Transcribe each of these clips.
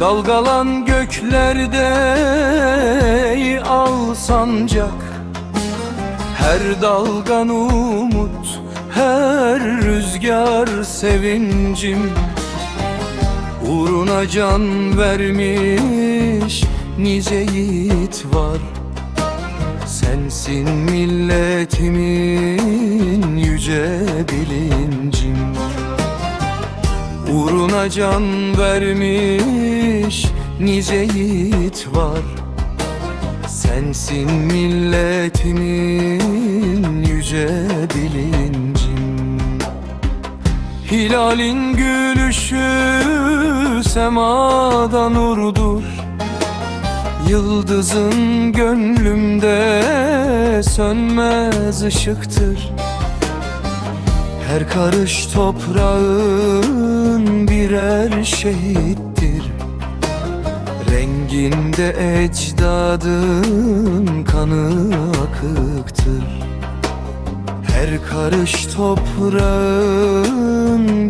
Dalgalan göklerde al sancak Her dalgan umut, her rüzgar sevincim. Uğruna can vermiş nice yiğit var. Sensin milletimin yüce bilincim Uğruna can vermiş nice yiğit var. Sensin milletimin yüce bilincim. Hilalin gülüşü semada nurdur. Yıldızın gönlümde sönmez ışıktır Her karış toprağın birer şehittir. Renginde ecdadın kanı akıktır. Her karış toprağın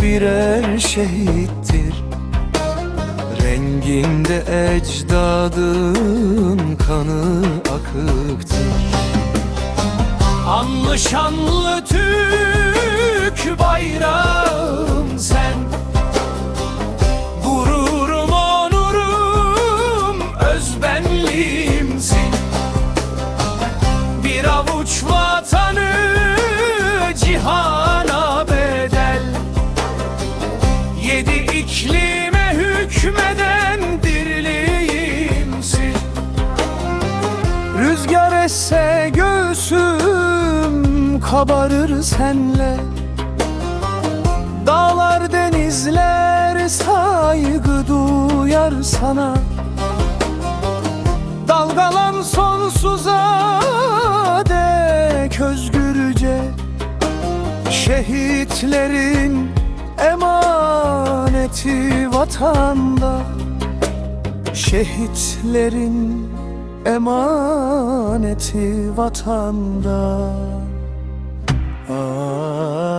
birer şehittir. Renginde ecdadın kanı akıktır. Anlı şanlı Türk bayrağım sen. Gururum onurum özbenliğimsin Bir avuç vatanı cihana bedel. Yedi iklime hükmeden dirliğimsin Rüzgar esse göğsüm kabarır senle Dağlar denizler saygı duyar sana. Dalgalan sonsuza dek özgürce Şehitlerin emaneti vatanda. Şehitlerin emaneti vatanda. Anlı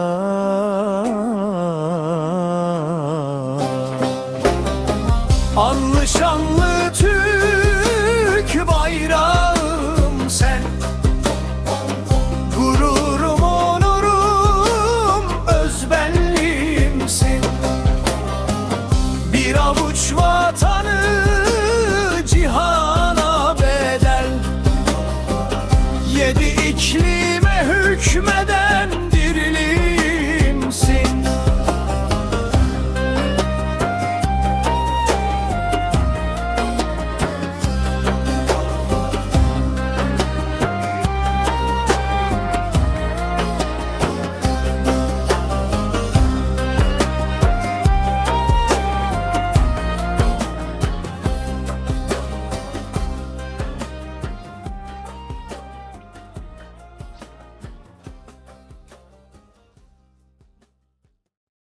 şanlı